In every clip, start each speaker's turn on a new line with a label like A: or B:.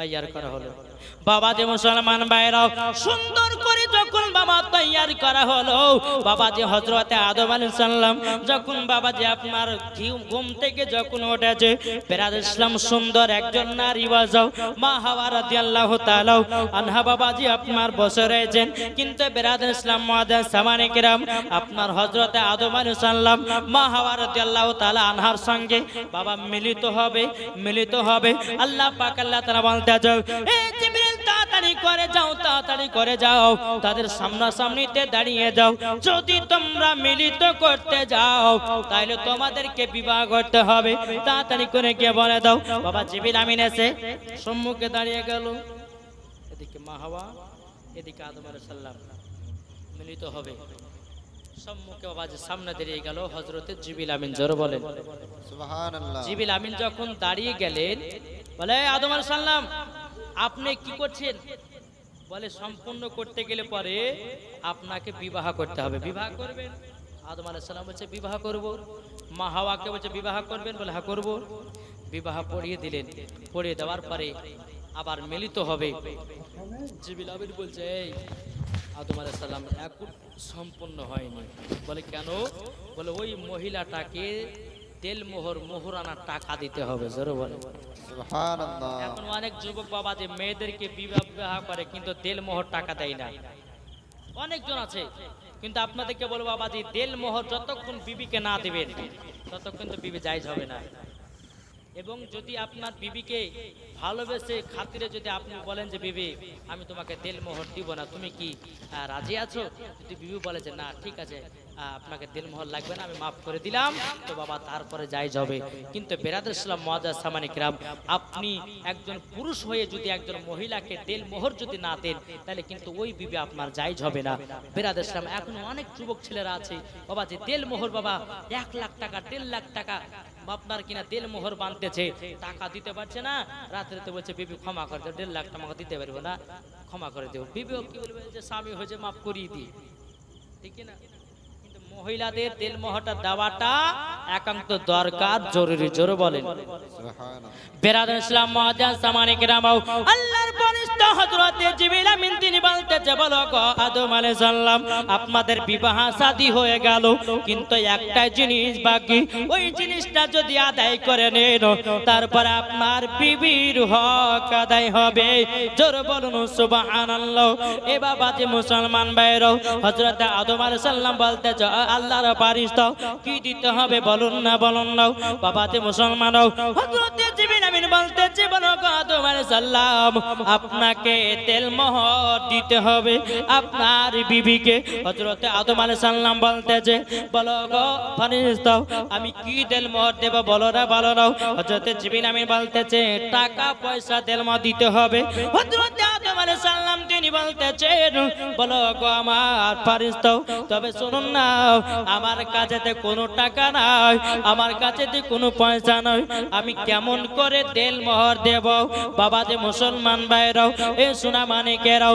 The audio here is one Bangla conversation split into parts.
A: তৈয়ার করা হলো। বাবা যে মুসলমান ভাইরাও সুন্দর করে বাবা করা হলো। বাবা যে হজরতে যখন বাবা যে আপনার ঘুম থেকে যখন ইসলাম সুন্দর একজন নারী বাজাও মা রাদিয়াল্লাহু তাআলা আনহা আপনার বসে রয়েছেন, কিন্তু বেরাদ ইসলাম আপনার হজরতে আদম আলাইহিস সালাম, মা হাওয়া রাদিয়াল্লাহু তাআলা আনহার সঙ্গে বাবা মিলিত হবে মিলিত হবে। আল্লাহ পাক আল্লাহ তাআলা বলতে যাও তাড়াতাড়ি করে যাও তাড়াতাড়ি করে যাও। তাদের সামনাসামনিতে দাঁড়িয়ে যাও। যদি তোমরা মিলিত করতে যাও তাহলে তোমাদেরকে বিবাহ করতে হবে। তাড়াতাড়ি করে গিয়ে বলে দাও বাবা জিবিল আমিন এসে সম্মুখে দাঁড়িয়ে গেল। এদিকে মা হাওয়া এদিকে আদম আলাইহিস সালাম মিলিত হবে। সম্মুখে বাবা যে সামনে দাঁড়িয়ে গেল হজরতে জিবিল আমিন জোর বলেন।
B: সুবহানাল্লাহ।
A: জিবিল আমিন যখন দাঁড়িয়ে গেলেন বলে আদম আলাইহিস সালাম আপনি কি করছেন? বলে সম্পূর্ণ করতে গেলে পরে আপনাকে বিবাহ করতে হবে। বিবাহ করবেন? আদম আলাইহিস বলছে, বিবাহ করব। মা হাওয়াকে বলছে, বিবাহ করবেন? বলে হ্যাঁ করব। বিবাহ পড়িয়ে দিলেন। পড়িয়ে দেওয়ার পরে আবার মিলিত হবে। জিবিল বলছে, এই আদম আলাইহিস সালাম এখন সম্পূর্ণ হয়নি। বলে, কেন? বলে, ওই মহিলাটাকে তেল মোহর মোহরানা টাকা দিতে হবে জোরে বলে এখন অনেক যুবক বাবা যে মেয়েদেরকে বিবাহ বিবাহ করে কিন্তু তেল মোহর টাকা দেয় না। অনেকজন আছে কিন্তু আপনাদেরকে বলব বাবা যে তেল মোহর যতক্ষণ বিবিকে না দেবেন ততক্ষণ তো বিবি জায়জ হবে না। এবং যদি আপনার বিবিকে ভালোবেসে খাতিরে যদি আপনি বলেন যে, বিবি, আমি তোমাকে তেল মোহর দিব না। তুমি কি রাজি আছো? যদি বিবি বলে যে, না, ঠিক আছে আপনাকে তেল মোহর লাগবে না, আমি মাফ করে দিলাম। তো বাবা, তারপরে জায়জ হবে কিন্তু বেরাদুল ইসলাম মহাজাজ সামানিক রাম আপনি একজন পুরুষ হয়ে যদি একজন মহিলাকে তেল মোহর যদি না দেন, তাহলে কিন্তু ওই বিবি আপনার জায়জ হবে না। বেরাদুল ইসলাম, এখন অনেক যুবক ছেলেরা আছে। বাবা, যে তেল মোহর বাবা, এক লাখ টাকা, দেড় লাখ টাকা আপনার কিনা তেল মোহর বাঁধতেছে টাকা দিতে পারছে না রাত্রে তো বলছে বিবি ক্ষমা করে দেবো দেড় লাখ টাকা দিতে পারব না ক্ষমা করে দেবো বিবিও কি বলবে? যে স্বামী হয়েছে মাফ করিয়ে দিই। ঠিক না কিন্তু মহিলাদের তেল মোহরটা দেওয়াটা একান্ত দরকার জরুরি জোর বলেন। বেরাদুল ইসলাম মহাজান সামানিক রামাও আল্লাহর পরিস্থ হযরতে জিবরিল আমিন তিনি বলতেছে, বলো আদম আলাইহিস সালাম আপনাদের বিবাহ শাদী হয়ে গেল। কিন্তু একটা জিনিস বাকি, ওই জিনিসটা যদি আদায় করে নেন, তারপর আপনার বিবির হক আদায় হবে। জোর বলুন, সুবহানাল্লাহ। এ বাবা যে মুসলমান ভাইরাও হযরতে আদম আলাইহিস সালাম বলতেছে আল্লাহর পরিস্থ কি দিতে হবে বলুন না বলুন না। বাবা যে মুসলমানও হযরতে জিবরিল আমিন বলতেছে, বলো আদম আলাইহিস সালাম আপনাকে তেল মোহর দিতে হবে। আপনার বিবিকে হযরতে আদম আলাইহিস সালাম বলতেছে, বলো গো ফরিস্তা আমি কি তেল মোহর দেব? বলো না বলো না হযরতে জিবরিল আমিন বলতেছে, টাকা, পয়সা, তেল মোহর দিতে হবে। হযরতে আদম আলাইহিস সালাম তিনি বলতেছেন, বলো গো আমার ফরিস্তা তবে শুনুন না আমার কাছেতে কোনো টাকা নাই, আমার কাছেতে কোনো পয়সা নাই। আমি কেমন করে তেল মোহর দেব? বাবা যে মুসলমান ভাইরাও, এ সোনা মানিকেরাও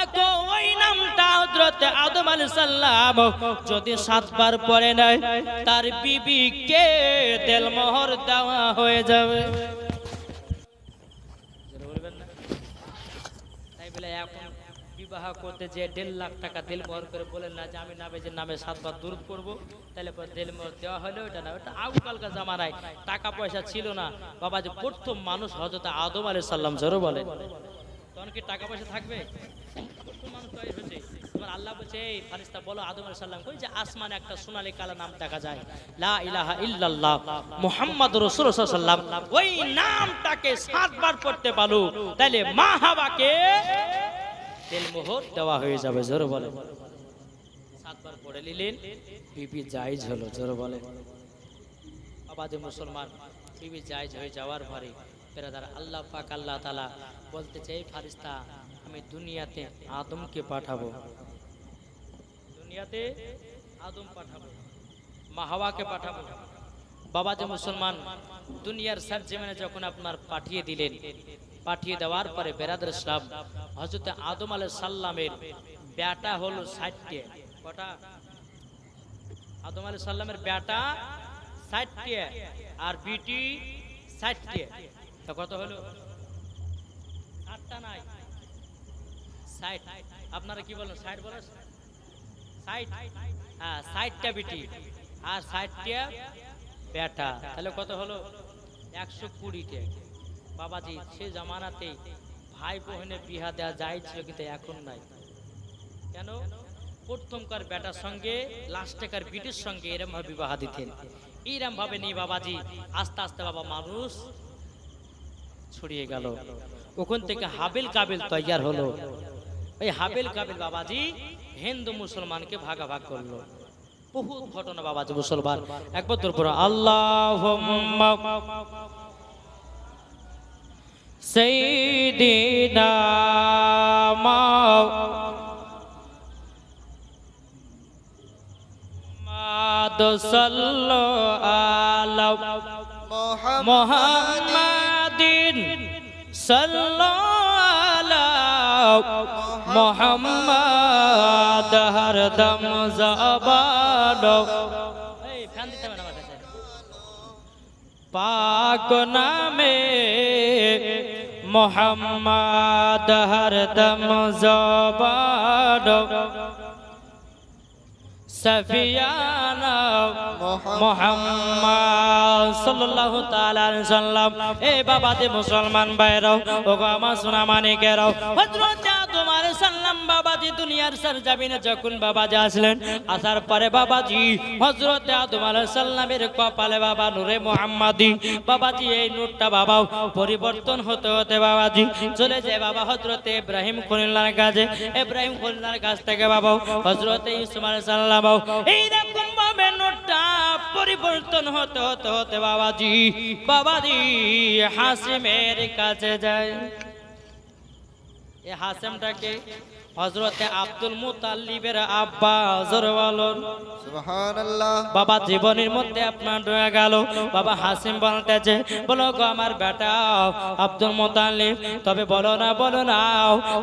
A: দেখো ওই নামটা হযরত আদম যদি সাতবার পড়ে নেয়, তার বিবিকে তেলমোহর দেওয়া হয়ে যাবে। পরে জামানায় টাকা পয়সা ছিল না। বাবা যে প্রথম মানুষ হজরত আদম আলাইহিস সালাম, জোরো বলে তখন কি টাকা পয়সা থাকবে? হয়েছে তোমার আল্লাহ বলছে, এই ফারিস্তা বলো আদম সালাম কই যে আসমানে একটা সোনালী কালা নাম দেখা যায়। লা ইলাহা ইল্লাল্লাহ, মুহাম্মাদুর রাসূলুল্লাহ আলাইহি ওই নামটাকে সাতবার পড়তে পারো। তাহলে মা হাওয়াকে তেল মোহর দেওয়া হয়ে যাবে, জোরে বলে। সাতবার পড়ে নিলেন, বিবি জায়েজ হলো, জোরে বলে। আবাদে মুসলমান, বিবি জায়েজ হয়ে যাওয়ার পরে বেরাদার আল্লাহ পাক, আল্লাহ তালা বলতে চাই ফারিস্তা আমি দুনিয়াতে আদমকে পাঠাবো। দুনিয়াতে আদম পাঠাবো। মা হাওয়াকে পাঠাবো। বাবা যে মুসলমান, দুনিয়ার সার জমিনে যখন আপনার পাঠিয়ে দিলেন, পাঠিয়ে দেওয়ার পরে বেরাদর ইসলাম হজরত আদম আলাইহিস সাল্লামের বেটা হলো ষাটটি। কটা? আদম আলাইহিস সাল্লামের বেটা ষাটটি আর বিটি ষাটটি। তা কত হলো? ষাটটা নাই। ষাট আপনারা কি বলেন ষাট বলেন? ষাট হ্যাঁ ষাটটা বিটি। আর ষাটটা বেটা। তাহলে কত হলো? একশো কুড়িতে বাবাজি, সে জামানাতে ভাই বোনে বিহা দেওয়া যায় ছিল, কিন্তু এখন নাই। কেন? প্রথমকার বেটার সঙ্গে, লাস্টেকার বিটির সঙ্গে এরম ভাবে বিবাহ দিতেন। এইরম ভাবে নিয়ে বাবাজি, আস্তে আস্তে বাবা মানুষ ছড়িয়ে গেল। ওখান থেকে হাবিল কাবিল তৈয়ার হলো। এই হাবিল কাবিল বাবাজি হিন্দু মুসলমানকে ভাগাভাগ করল। বহুত ঘটনা বাবাজি মুসলমান। একবার তোর পর আল্লাহ সেইদিনা মাদ সাল্লো আলাউ মোহাম্মদিন সাল্লাল্লাহু মোহাম্মদ হরদম জবানো কাছে। পাক নামে মোহাম্মদ হরদম জবানো সফিয়ানা মোহাম্মদ সাল্লাল্লাহু তাআলা আলাইহি সাল্লাম এ বাবা দে মুসলমান ভাইরাও আমার সোনা মানিকেরাও হযরত বাবাজি দুনিয়ার সরজমিনে যখন বাবাজি আসলেন, আসার পরে বাবাজি হযরত আদম আলাইহিস সালামের কপালে বাবা নূরে মুহাম্মাদি, বাবাজি এই নূরটা বাবা পরিবর্তন হতে হতে বাবাজি চলে যায় বাবা হযরত ইব্রাহিম খলিলার কাছে। ইব্রাহিম খলিলার কাছ থেকে বাবা হযরত ইউসুফ আলাইহিস সালাম এইরকম ভাবে নোটটা পরিবর্তন হতে হতে হতে বাবাজি বাবাজি হাসিমের কাছে যায়। এ হাসেমটাকে হজরতে আব্দুল মুতাল্লিবের আব্বা হজর বলুন
B: সুবহানাল্লাহ।
A: বাবা জীবনের মধ্যে আপনার রয়ে গেল। বাবা হাসিম বলতেছে বলো গো আমার বেটা আব্দুল মোতালিব তবে বলো না বলো না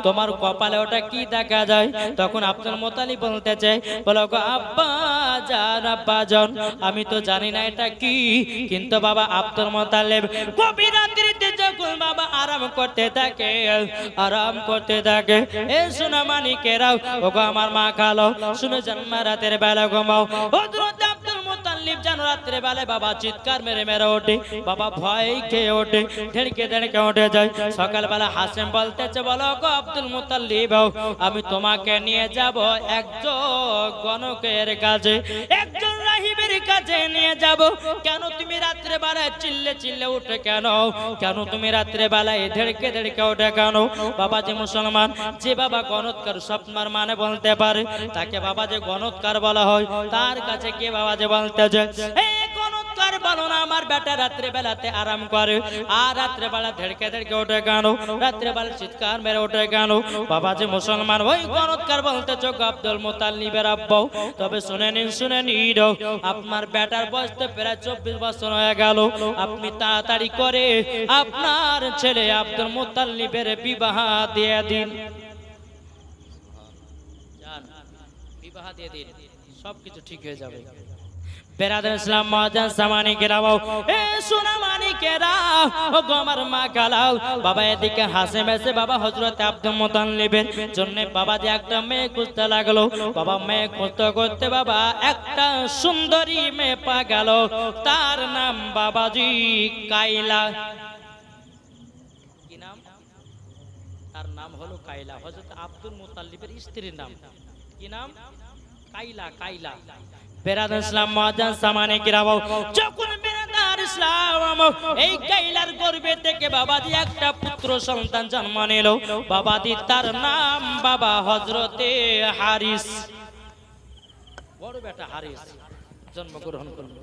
A: তোমার কপালে ওটা কি দেখা যায়? তখন আব্দুল মোতালিব বলতেছে বলো গো আব্বা জান আব্বা জান আমি তো জানি না এটা কি। কিন্তু বাবা আব্দুল মোতালিব গভীর রাত্রিতে যখন বাবা আরাম করতে থাকে আরাম করতে থাকে এ সোনা মানিকেরাও ওগো আমার মা খালো শুনে জন্মা রাতের বেলা ঘুমাও। হযরত রাত্রে বেলায় বাবা চিৎকার মেরে মেরে ওঠে। বাবা ভয় খেয়ে ওঠে ধেড়কে উঠে যায়। সকালবেলা হাসেম বলতেছে, বলো গো আব্দুল আমি তোমাকে নিয়ে যাব একজন গণকের কাছে। একজন রাহিবের কাছে নিয়ে যাব। কেন তুমি রাত্রে বেলায় চিল্লে চিল্লে উঠে কেন? কেন তুমি রাত্রে বেলায় ধেড়কে ধেড়কে ওঠে কেন? বাবা যে মুসলমান, যে বাবা গণৎকার স্বপ্নার মানে বলতে পারে, তাকে বাবা যে গণৎকার বলা হয়, তার কাছে কে বাবা যে বলতে আপনার বেটার বয়স তো প্রায় চব্বিশ বছর হয়ে গেল। আপনি তাড়াতাড়ি করে আপনার ছেলে আব্দুল মোতাল্লিবের বিবাহ দিয়ে দিন। বিবাহ দিয়ে দিন। সবকিছু ঠিক হয়ে যাবে। বেরাদার ইসলাম মহাজান সামানি কেরাও এ সোনা মানি কেরাও ও আমার মা কালাও বাবা এদিকে হাসে মেসে, বাবা হযরত আব্দুল মুতাল্লিবের জন্য বাবা যে একটা মেয়ে খুঁজতে লাগল। বাবা মেয়ে খুঁজতে করতে বাবা একটা সুন্দরী মেয়ে পা গেল। তার নাম বাবাজি কাইলা। কি নাম? তার নাম হলো কাইলা। হযরত আব্দুল মুতাল্লিবের স্ত্রীর নাম। কি নাম? কাইলা কাইলা। বেরাদার ইসলাম, মহাজান সামানে কিরাও যখন বেরাদার ইসলাম, এই কাইলার গর্বে থেকে বাবাজি একটা পুত্র সন্তান জন্ম নিল। বাবাজি তার নাম বাবা হজরতে হারিস। বড় বেটা হারিস জন্মগ্রহণ করল।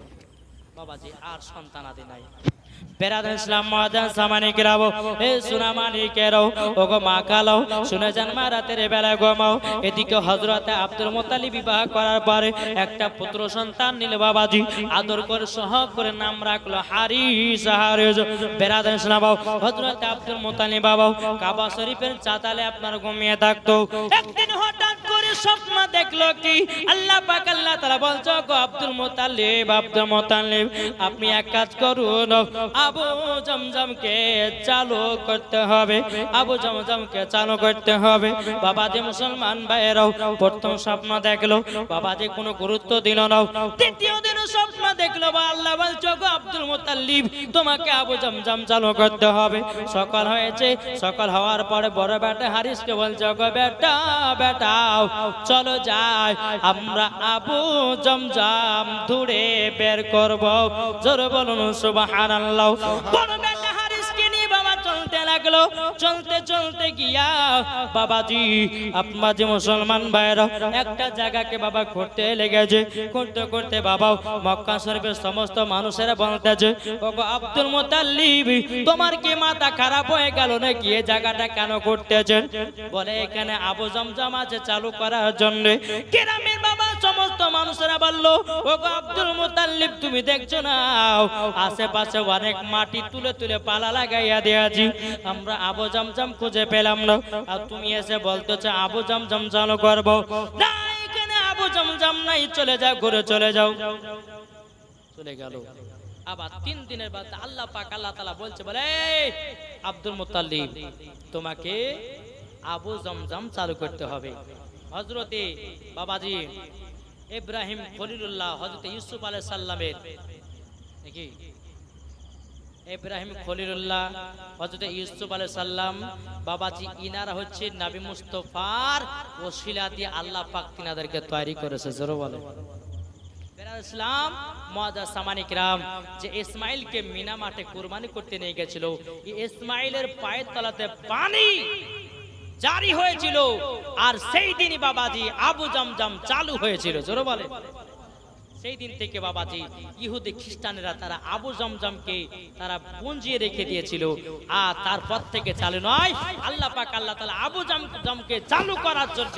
A: বাবাজি আর সন্তান আদি নাই। বেরাদ ইসলাম মহাজান সামানি কেরাবো। কেরাও ওগো মা শুনে মা রাতের এদিকে আব্দুল বিবাহ করার পরে একটা পুত্র সন্তান নিল বাবাজি, আদর করে সহ করে নাম রাখল হারিস হারিস। বেরাদ ইসলাম হজরতে আব্দুল মোতালি বাবাও কাবা শরীফের চাতালে আপনার ঘুমিয়ে থাকতো। একদিন হঠাৎ করে স্বপ্ন দেখল কি? আল্লাহ পাক, আল্লাহ গো আব্দুল মুতাল্লিব আব্দুল আপনি এক কাজ করুন। আবু জমজমকে চালু করতে হবে। আবু জমজমকে চালু করতে হবে। বাবা যে মুসলমান ভাইয়েরাও প্রথম স্বপ্ন দেখল। বাবা যে কোনো গুরুত্ব দিল না। তৃতীয় দিন স্বপ্ন দেখল বা আল্লাহ বলছো গো আব্দুল মুতাল্লিব তোমাকে আবু জমজম চালু করতে হবে। সকাল হয়েছে। সকাল হওয়ার পরে বড় বেটা হারিসকে বলছো গো বেটা বেটাও চলো যাই। আমরা আবু জমজম ধরে বের করব। জোর বলুন সুবহানাল্লাহ। বড় বেটা চলতে লাগল, চলতে চলতে গিয়া বাবাজি আপনার যে মুসলমান ভাইরা একটা জায়গাকে বাবা ঘুরতে লেগেছে। করতে করতে বাবা মক্কা শরীফের সমস্ত মানুষেরা বলতেছে, ওগো আব্দুল মুতাল্লিব তোমার কি মাথা খারাপ হয়ে গেল নাকি? এই জায়গাটা কেন করতেছেন বলে, এখানে আবু জমজম আছে চালু করার জন্য। গ্রামের বাবা সমস্ত মানুষেরা বলল, ওগো আব্দুল মুতাল্লিব তুমি দেখছ না? আশেপাশে অনেক মাটি তুলে তুলে পালা লাগাইয়া দিয়েছি। আমরা আবু জমজম খুঁজে পেলাম না। আর তুমি এসে বলতেছো আবু জমজম চালু করব না এখানে আবু জমজম নাই। চলে যাও ঘুরে চলে যাও। চলে গেল। আবার তিন দিনের বাদ আল্লাহ পাক আল্লাহ তালা বলছে বলে "এই, আব্দুল মুতাল্লিব তোমাকে আবু জমজম চালু করতে হবে। হজরতে বাবাজি ইব্রাহিম খলিলুল্লাহ হজরত ইউসুফ আলাইহিস সাল্লামের নাকি? ইব্রাহিম খলিলুল্লাহ হজরত ইউসুফ আলাইহিস সাল্লাম বাবাজি ইনারা হচ্ছে নবী মুস্তফার ওসিলা দিয়ে আল্লাহ পাক তিনাদেরকে তৈরি করেছে, জোরে বলে সামানিক রাম যে ইসমাইলকে মিনা মাঠে কুরবানি করতে নিয়ে ইসমাইলের পায়ের তলাতে পানি জারি হয়েছিল, আর সেই দিনই বাবাজি আবু জমজম চালু হয়েছিল, জোরে বলে সেই দিন থেকে বাবাজি, ইহুদি খ্রিস্টানেরা তারা আবু জমজমকে তারা পুঞ্জিয়ে রেখে দিয়েছিল। আর তারপর থেকে চালু নয়, আল্লাহ পাক আল্লাহ তাআলা আবু জমজমকে চালু করার জন্য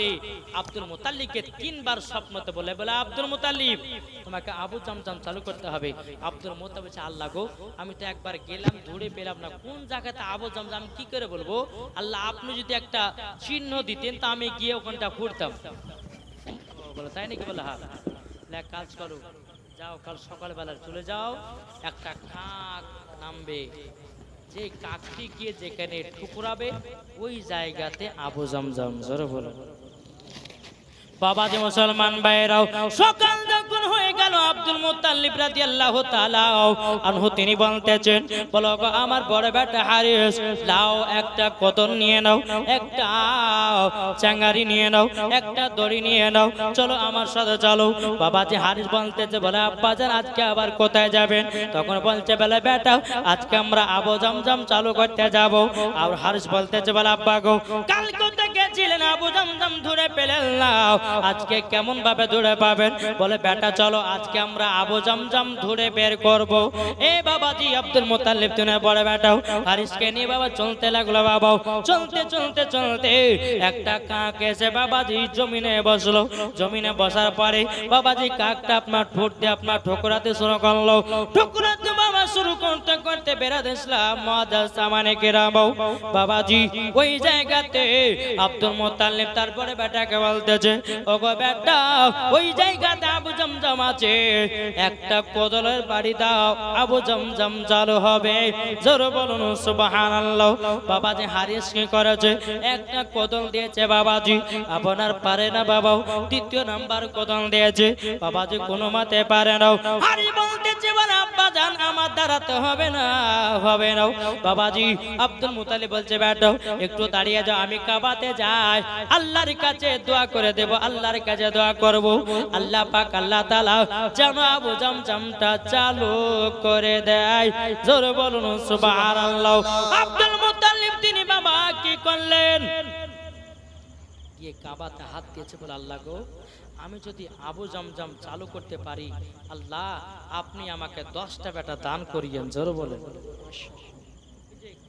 A: আব্দুল মুতাল্লিবকে তিনবার স্বপ্নতে বলে বলে আব্দুল মুতাল্লিব, তোমাকে আবু জমজম চালু করতে হবে। আব্দুল মুতাল্লিব বলছে, আল্লাহ গো, আমি তো একবার গেলাম ধরে পেলাম না, কোন জায়গাতে আবু জমজম কি করে বলব? আল্লাহ আপনি যদি একটা চিহ্ন দিতেন, তা আমি গিয়ে ওখানটা ঘুরতাম। বলে, তাই নাকি? বলে হ্যাঁ। এক কাজ করো। যাও, কাল সকালবেলা চলে যাও, একটা কাক নামবে। যে কাকটি গিয়ে যেখানে ঠুকুরাবে, ওই জায়গাতে আবু জমজম, জোরে বলো। বাবা যে মুসলমান ভাইরাও, সকাল যখন হয়ে গেল আব্দুল মুত্তালিব রাদিয়াল্লাহু তাআলা, আনহু তিনি বলতেছেন, বলো আমার বড় বেটা হারিস লাও একটা কতন নিয়ে নাও, একটা চাঙ্গারি নিয়ে নাও, একটা দড়ি নিয়ে নাও, চলো আমার সাথে চলো। বাবা যে হারিস বলতেছে, বলে আব্বাজান আজকে আবার কোথায় যাবেন? তখন বলছে, বলে বেটা, আজকে আমরা আবু জমজম চালু করতে যাব। আর হারিস বলতেছে, বলে আব্বা গো কাল কোথায় আবু জমজম ধরে পেলেন না। আজকে কেমন ভাবে ধরে পাবেন? বলে, বেটা, চলো, আজকে আমরা আবু জমজম ধরে বের করব। এ বাবাজি আব্দুল মোতাল্লিব তুমি বড় বেটাও হারিসকে নিয়ে বাবা, চলতে লাগল বাবা। চলতে চলতে চলতে একটা কাক এসে বাবাজি জমিনে বসল। জমিনে বসার পরে বাবাজি কাকটা আপনার ঠোঁট আপনার ঠোকরাতে শুরু করল। ঠোকরাতে বাবা শুরু করতে করতে বেড়াতে ইসলাম মজা সামানে কেরাবাও বাবাজি, ওই জায়গাতে আব্দুল মোতাল্লিব তারপরে বেটাকে বলতেছে, ওগো বেটা, ওই জায়গাতে আবু জমজম আছে। একটা কোদলের বাড়ি দাও, আবু জমজম চালু হবে। জোর বলুন, সুবহানাল্লাহ। বাবাজি হারিস কি করেছে। একটা কোদল দিয়েছে বাবাজি। আপনার পারে না বাবাও দ্বিতীয় নাম্বার কোদল দিয়েছে। বাবাজি কোনো মতে পারে না। হারি বলতেছে, বলে, আব্বা জান, আমার দাঁড়াতে হবে না হবে না। বাবাজি আব্দুল মুতালিব বলছে, বেটো, একটু দাঁড়িয়ে যাও, আমি কাবাতে যাই। আল্লাহর কাছে দোয়া করে দেব, আল্লাহর কাছে দোয়া করব। আল্লাহ পাক, আল্লাহ তাআলা আবু জমজমটা চালু করে দেয়। জোর বলুন, সুবহানাল্লাহ। আব্দুল মুতালিব তিনি বাবা কি করলেন? গিয়ে কাবাতে হাত দিয়েছে বলে, আল্লাহ গো, আমি যদি আবু জমজম চালু করতে পারি, আল্লাহ আপনি আমাকে দশটা বেটা দান করিয়েন, জোর বলেন।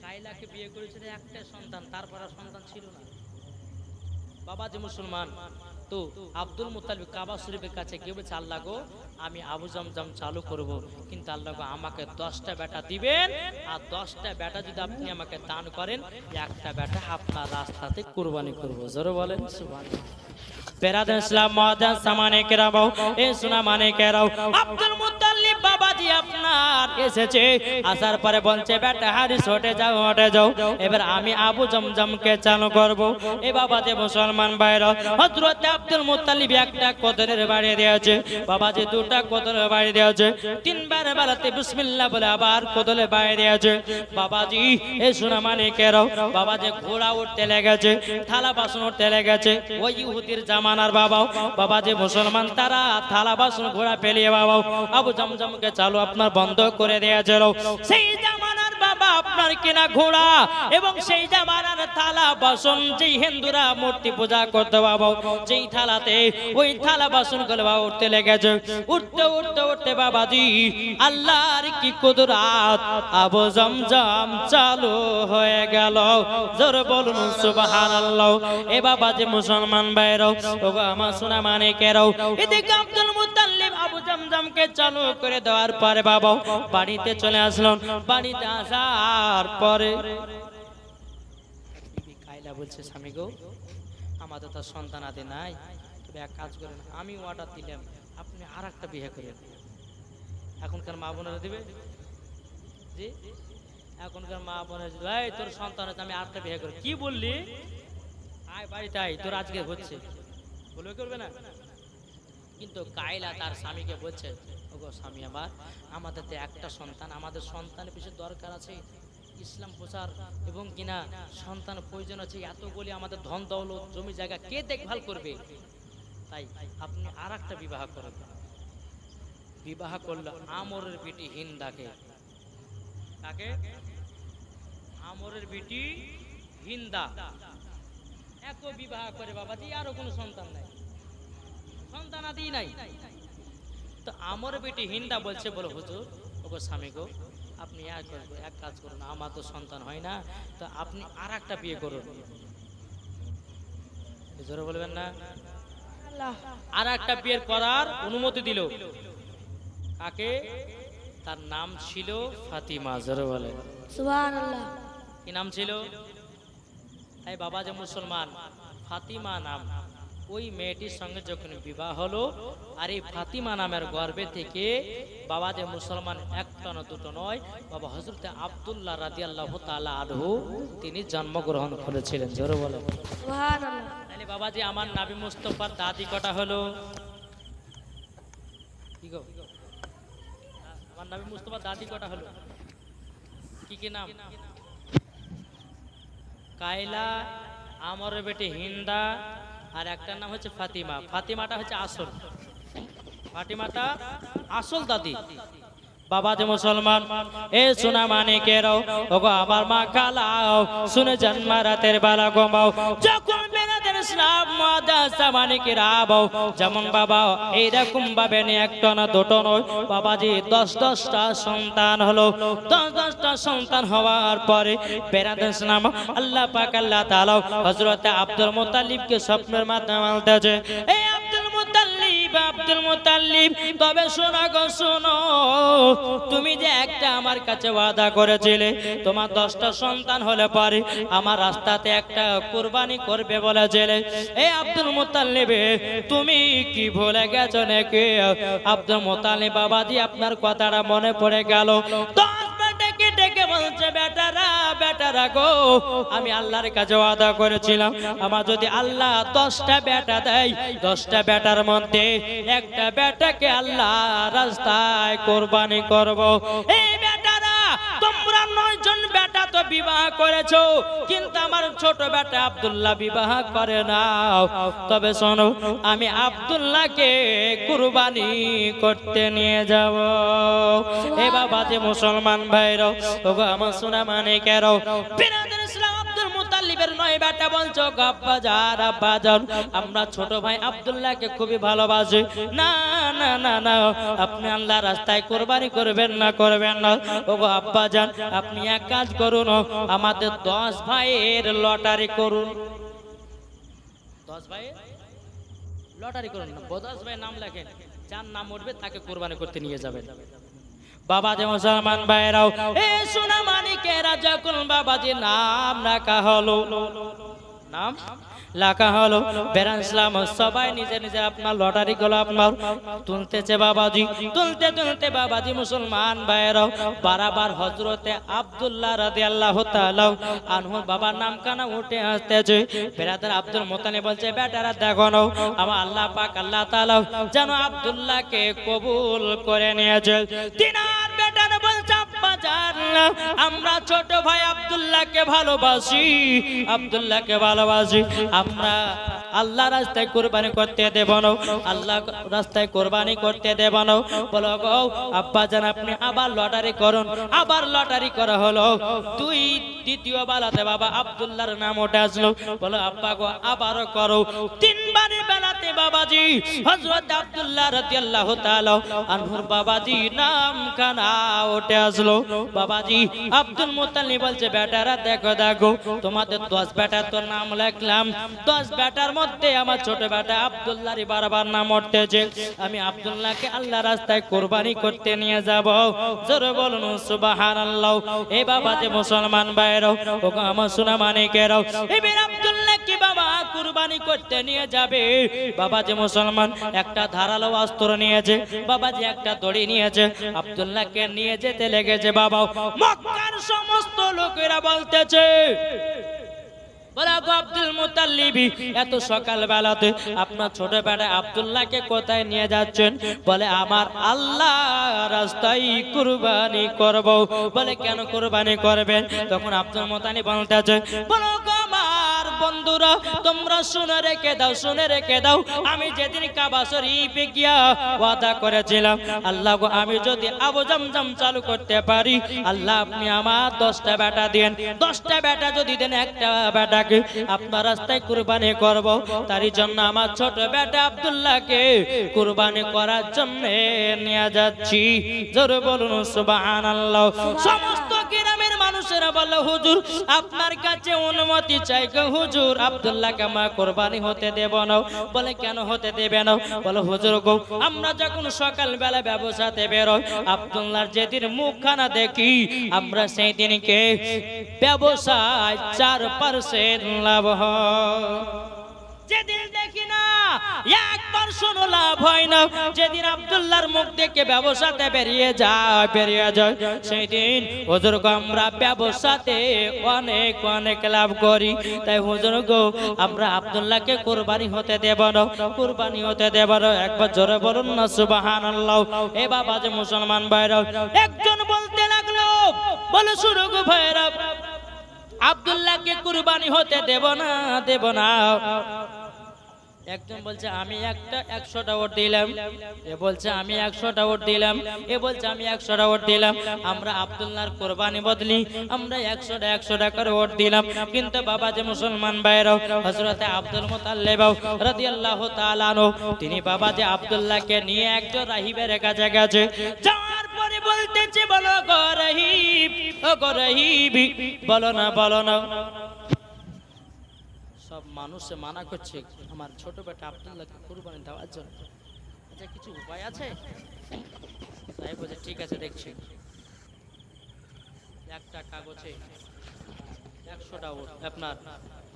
A: কাইলাকে বিয়ে করেছিল, একটা সন্তান, তারপর সন্তান ছিল না। বাবা যে মুসলমান, তো আব্দুল মুতালিব কাবা শরীফের কাছে গিয়ে বলছে, আল্লাহ গো, আমি আবু জমজম চালু করব। কিন্তু আল্লাহ গো, আমাকে দশটা বেটা দিবেন, আর দশটা বেটা যদি আপনি আমাকে দান করেন, একটা বেটা আপনার রাস্তাতে কুরবানি করব। জোরে বলেন। বেরাদান ইসলাম, মহাদান সামানে কেরাও এ সোনা মানে কেরাও আব্দুল এসেছে। আসার পরে বলছে, বেটা হারিস হটে যাও হটে যাও। এবার আমি আবু জমজমকে চালু করব। এ বাবাজি মুসলমান ভাইরা, হযরত আব্দুল মুতাল্লিব একটা কদরের বাড়ি দিয়েছে। বাবাজি দুটা কদরের বাড়ি দিয়েছে। তিনবার বেলাতে বিসমিল্লাহ বলে আবার কদলে বাড়ি দিয়েছে। বাবাজি, এ সোনা মানে কেরাও বাবাজি ঘোড়া উঠতে লেগেছে, থালা বাসন উঠতে লেগেছে। ওই ইহুদির জামানার বাবাও বাবা যে মুসলমান, তারা থালা বাসন ঘোড়া পেলিয়ে বাবাও, আবু জমজমকে চালু আপনার বন্ধ করে দিয়েছিল সেই জামানার বাবা আপনার কিনা ঘোড়া এবং সেই জামানার থালা বাসন, যেই হিন্দুরা মূর্তি পূজা করতে বাবা যেই থালাতে ওই থালা বাসনগুলো বাবা উঠতে লেগেছে। উঠতে উঠতে উঠতে বাবাজি, আল্লাহর কি কুদরাত? আবু জমজম চালু হয়ে গেল। জোর বলুন, সুবহানাল্লাহ। এ বাবা যে মুসলমান ভাইরাও ওগো আমার সোনা মানে কেরাও এদিকে আব্দুল মুতাল্লিব আবু চালু করে দেওয়ার পরে বাবা বাড়িতে চলে আসলেন বাড়িতে আসার পরে কাইলা বলছে, স্বামী গো, আমাদের তো সন্তান আদি নাই। তবে এক কাজ করেন, আমি অর্ডার দিলাম, আপনি আর একটা বিয়ে করেন। এখনকার মা বোনেরা দিবে? জি? এখনকার মা বোনের ভাই তোর সন্তান আছে, আমি আরেকটা বিয়ে করি। কি বললি? আয়, বাড়িতে আয়, তোর আজকে হচ্ছে। বলবে করবে না? কিন্তু কায়লা তার স্বামীকে বলছে, ওগো স্বামী আমার, আমাদের তো একটা সন্তান, আমাদের সন্তানের পিছনে দরকার আছে ইসলাম প্রচার এবং কিনা সন্তান প্রয়োজন আছে এতগুলি আমাদের ধন দৌলত, জমি জায়গা, কে দেখভাল করবে? তাই আপনি আর একটা বিবাহ করেন। বিবাহ করল আমরের বেটি হিন্দাকে তাকে আমরের বেটি হিন্দা এক বিবাহ করে বাবাজি আরও কোনো সন্তান নাই। সন্তান আদি নাই। তো আমর বেটি হিন্দা বলছে বলো হুজুর ওগো স্বামী গো আপনি এক এক কাজ করুন আমার তো সন্তান হয় না তো আপনি আর একটা বিয়ে করুন। জোরে বলবেন না? আর একটা বিয়ের করার অনুমতি দিল। কাকে? তার নাম ছিল ফাতিমা জোরে বলে কি নাম ছিল? তাই বাবা যে মুসলমান ফাতিমা নাম। ওই মেয়েটির সঙ্গে যখন বিবাহ হলো আর এই ফাতিমা নামের গর্বে থেকে বাবা যে মুসলমান একটা না দুটো নয় বাবা হজরত আবদুল্লাহ রাদি আল্লাহ তালা আনহু তিনি জন্মগ্রহণ করেছিলেন। জোরে বলে তাহলে বাবাজি আমার নাবি মুস্তফার দাদি কটা হলো? কি গো? আমার নাবি মুস্তফার দাদি কটা হলো? কি কি নাম? কায়লা আমর বেটি হিন্দা আর একটার নাম হচ্ছে ফাতিমা। ফাতিমাটা হচ্ছে আসল। ফাতিমাটা আসল দাদি। বাবা যে মুসলমান, এ সোনা মানে কেরাও ওগো আমার মা কালাও, শুনে জন্মা রাতের বেলা গোমাও যখন একটা না দুটো নয়। বাবাজি, দশ দশটা সন্তান হলো। দশ দশটা সন্তান হওয়ার পরে বেনাদের ইসলাম আল্লাহ পাক আল্লাহ তাআলা হযরত আব্দুল মুত্তালিবকে স্বপ্নের মাধ্যমে বলতেছে এই আব্দুল মুত্তালিব তবে শোনা গো, শোনো। তুমি যে একটা আমার কাছে ওয়াদা করেছিলে, তোমার দশটা সন্তান হলে পরে, আমার রাস্তাতে একটা কুরবানি করবে বলেছিলে। এই আব্দুল মুত্তালিবে তুমি কি ভুলে গেছো নাকি? আব্দুল মুত্তালিব বাবাজি, আপনার কথাটা মনে পড়ে গেল। দশ ডেকে বলছে, বেটারা বেটারা গো, আমি আল্লাহর কাছে ওয়াদা করেছিলাম। আমার যদি আল্লাহ দশটা বেটা দেয়, দশটা বেটার মধ্যে একটা বেটাকে আল্লাহ রাস্তায় কোরবানি করব। এই বিবাহ করেছ, কিন্তু আমার ছোট বেটা আব্দুল্লাহ বিবাহ করে না তবে শোনো, আমি আব্দুল্লাহকে কুরবানি করতে নিয়ে যাব। এ বাবা যে মুসলমান ভাইরাও ওগো আমার সোনা মানে কেরো বিরাদের ইসলাম মুতালিবের নয় বেটা বলছো গাব্বা যার আব্বা যান আমরা ছোট ভাই আব্দুল্লাহকে খুবই ভালোবাসি। না না না না, আপনি আল্লাহ রাস্তায় কোরবানি করবেন না করবেন না। ও গো আব্বা যান, আপনি এক কাজ করুন, আমাদের দশ ভাইয়ের লটারি করুন। দশ ভাই লটারি করুন দশ ভাই নাম লেখেন যার নাম উঠবে তাকে কোরবানি করতে নিয়ে যাবেন। বাবা যে মুসলমান ভাইরাও এ সোনা মানিকেরা যখন বাবাজি নাম রাখা হলো নাম? লেখা হলো। ইসলাম সবাই নিজে নিজে আপনার লটারি গুলো আপনার তুলতেছে বাবাজি। তুলতে তুলতে বাবাজি মুসলমান ভাইরাও বারাবার হজরতে আব্দুল্লাহ রাদি আল্লাহ আনহুর বাবার নাম কানা উঠে আসতেছে। বেরাদার আব্দুল মোতানি বলছে বেটারা দেখো নাও, আমার আল্লাহ পাক আল্লাহ তাআলা যেন আব্দুল্লাহকে কবুল করে নিয়েছে। তিনার বেটার বলছে আব্বা আমরা ছোট ভাই আব্দুল্লাহকে ভালোবাসি আব্দুল্লাহকে ভালোবাসি। আমরা আল্লাহ রাস্তায় কোরবানি করতে দেব না। আল্লাহ রাস্তায় কোরবানি করতে দেব না। বলো গো, আব্বা জান, আপনি আবার লটারি করুন। আবার লটারি করা হলো। দুই, দ্বিতীয় বালাতে বাবা আব্দুল্লাহর নাম ওটা আসলো। বলো, আব্বা গো, আবারও করো। তিনবারের বেলাতে বাবাজি, হযরত আব্দুল্লাহ রাদিয়াল্লাহু তাআলা আনহুর বাবাজি নাম কানা ওঠে আসলো। বাবাজি, আব্দুল মুত্তালিব বলছে, বেটারা, দেখো দেখো, তোমাদের দশ বেটার তো নাম লিখলাম। দশ বেটার মধ্যে আমার ছোট বেটা আব্দুল্লাহরই বারবার নাম উঠতেছে। আমি আব্দুল্লাহকে আল্লাহ রাস্তায় কোরবানি করতে নিয়ে যাব। জোরে বলুন, সুবহানাল্লাহ। এ বাবা যে মুসলমান ভাইরাও ও গো আমার সোনা মানিকেরাও এবার আব্দুল্লাহকে বাবা কুরবানি করতে নিয়ে যাবে? বাবা যে মুসলমান, একটা ধারালো অস্ত্র নিয়েছে, বাবা যে একটা দড়ি নিয়েছে, আব্দুল্লাহকে নিয়ে যেতে লেগেছে বাবা মক্কার সমস্ত লোকেরা বলতেছে, বলে আব্দুল মুতাল্লিবি, এত সকাল বেলাতে আপনার ছোট বেটা আব্দুল্লাহকে কোথায় নিয়ে যাচ্ছেন? বলে, আমার আল্লাহ রাস্তায় কুরবানি করব। বলে, কেন কুরবানি করবেন? তখন আব্দুল মুতানি বলতেছে, বলো গো আমার বন্ধুরা, তোমরা শুনে রেখে দাও, শুনে রেখে দাও। আমি যেদিন কাবা শরীফে গিয়া ওয়াদা করেছিলাম, আল্লাহ গো, আমি যদি আবু জামজাম চালু করতে পারি, আল্লাহ আপনি আমার দশটা বেটা দেন দশটা বেটা যদি দেন, একটা বেটাকে আপনার রাস্তায় কুরবানি করব। তারই জন্য আমার ছোট বেটা আব্দুল্লাহকে কুরবানি করার জন্য নিয়ে যাচ্ছি। জোরে বলুন, সুবহানাল্লাহ। সমস্ত গ্রামের মানুষেরা বলল হুজুর, আপনার কাছে অনুমতি চাই গো হুজুর আব্দুল্লাহকে আমরা কোরবানি হতে দেব না। বলে, কেন হতে দেবে না? বলে, হুজুর গো, আমরা যখন সকাল বেলা ব্যবসাতে বেরোই আব্দুল্লাহর যেদিন মুখখানা দেখি, আমরা সেই দিনকে ব্যবসায় চার পার্সেন্ট লাভ হয়। যেদিন একবার শোনো, লাভ হয় না। যেদিন আব্দুল্লাহর মুখ দেখে ব্যবসাতে বেরিয়ে যায় বেরিয়ে যায় সেই দিন হুজুর গো, আমরা ব্যবসাতে অনেক অনেক লাভ করি। তাই হুজুর গো, আমরা আব্দুল্লাহকে কুরবানি হতে দেব না, কুরবানি হতে দেব না। একবার জোরে বলুন না, সুবহানাল্লাহ। এ বাবা যে মুসলমান ভাইরা, একজন বলতে লাগল, বলে শুরু গো ভাইরা, আব্দুল্লাহকে কুরবানি হতে দেব না দেব না। একজন বলছে, আমি একটা একশোটা ওট দিলাম। এ বলছে, আমি একশোটা ওট দিলাম। এ বলছে, আমি একশোটা ওট দিলাম। আমরা আব্দুল্লাহর কোরবানি বদলি, আমরা একশোটা একশোটা করে ওট দিলাম। কিন্তু বাবা যে মুসলমান ভাইরাও হজরতে আব্দুল মোতাল্লেবাও রাদিয়াল্লাহু তাআলা আনহু, তিনি বাবা যে আবদুল্লাহকে নিয়ে একজন রাহিবের কাছে গেছে বলতেছে, বলো গো রহিব, বলো না বলো না। মানুষে মানা করছে, আমার ছোট বেটা আব্দুল্লাহকে কুরবানি দেওয়ার জন্য। আচ্ছা কিছু উপায় আছে? তাই বলছে, ঠিক আছে, দেখছি। একটা কাগজে একশোটা উঠ আপনার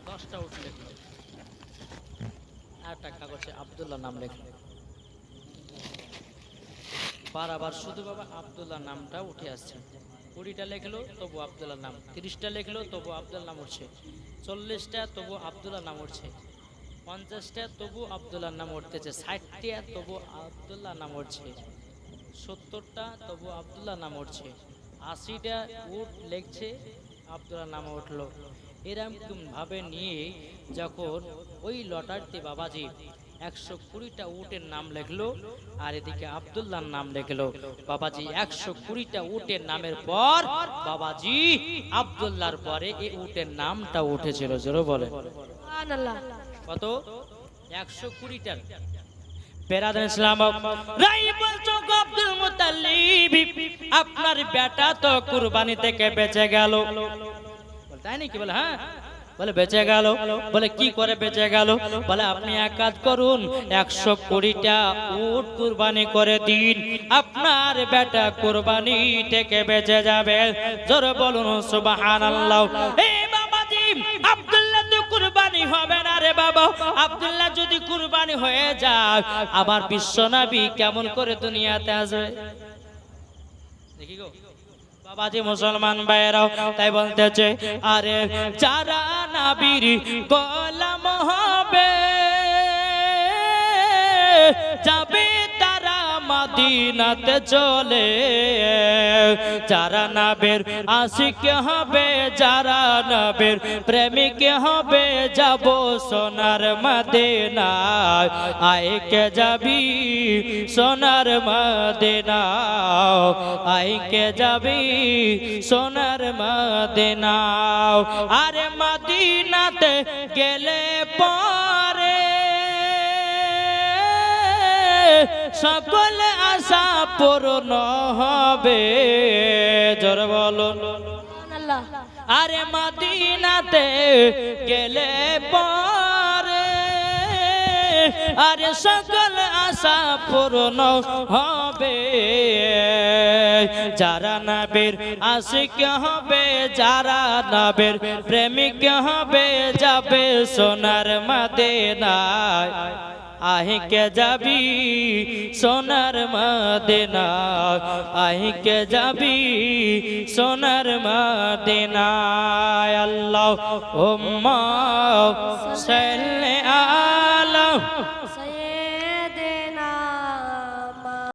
A: দশটা উঠ লেখলো একটা কাগজে আব্দুল্লাহ নাম লেখলো বারবার শুধু বাবা আবদুল্লাহ নামটা উঠে আসছে। কুড়িটা লেখলো, তবু আব্দুল্লাহ নাম। তিরিশটা লেখলো, তবু আব্দুল নাম উঠছে। চল্লিশটা, তবু আব্দুল্লাহ নাম উঠছে। পঞ্চাশটা, তবু আব্দুল্লাহ নাম উঠতেছে। ষাটটা, তবু আব্দুল্লাহ নাম উঠছে। সত্তরটা, তবু আব্দুল্লাহ নাম উঠছে। আশিটা উঠ লেখছে আব্দুল্লাহ নাম উঠল। এরকম ভাবে নিয়ে যখন ওই লটারিতে বাবাজি একশো কুড়িটা উটের নাম লেখলো আর এদিকে আব্দুল্লাহর নাম লেখলো। বাবাজি একশো কুড়িটা উটের নামের পর বাবাজি আব্দুল্লাহর পরে এই উটের নামটা উঠেছিল জোরে বলে কত? একশো কুড়িটার আপনার বেটা তো কুরবানি থেকে বেঁচে গেল। তাই নাকি বলে হ্যাঁ? বলে, বেঁচে গেল। বলে, কি করে বেঁচে গেল? বলে, আপনি এক কাজ করুন, একশো কুড়িটা উট কুরবানি করে দিন। আপনার বেটা কুরবানি থেকে বেঁচে যাবে। জোরে বলুন সুবাহান আল্লাহ কুরবানি হবে না রে বাবা। যদি কুরবানি হয়ে আবার বিশ্বনবী কেমন করে দুনিয়াতে আসবে? দেখি গো। বাবাজি মুসলমান ভাইরাও তাই বলতেছে আরে যারা নাবির গোলাম হবে যাবে মদিনাতে চলে। যারা নাবের আশিক হবে, যারা নাবের প্রেমিক হবে, যাব সোনার মদিনায়। আইকে যাবি সোনার মদিনাও আইকে যাবি সোনার মদিনাও আরে মদিনাতে গেলে পরে সকল আশা পূর্ণ হবে। জোর
C: সুবহানাল্লাহ
A: আরে মদিনাতে গেলে পরে। আরে সকল আশা পূর্ণ হবে। যারা নবীর আশিক হবে, যারা নবীর প্রেমিক হবে, যাবে সোনার মদিনায়। আহিকে যাবি সোনার মদিনা? আহিকে যাবি সোনার মাদেনা? আল্লাহ উম্মা সাল্লি আলা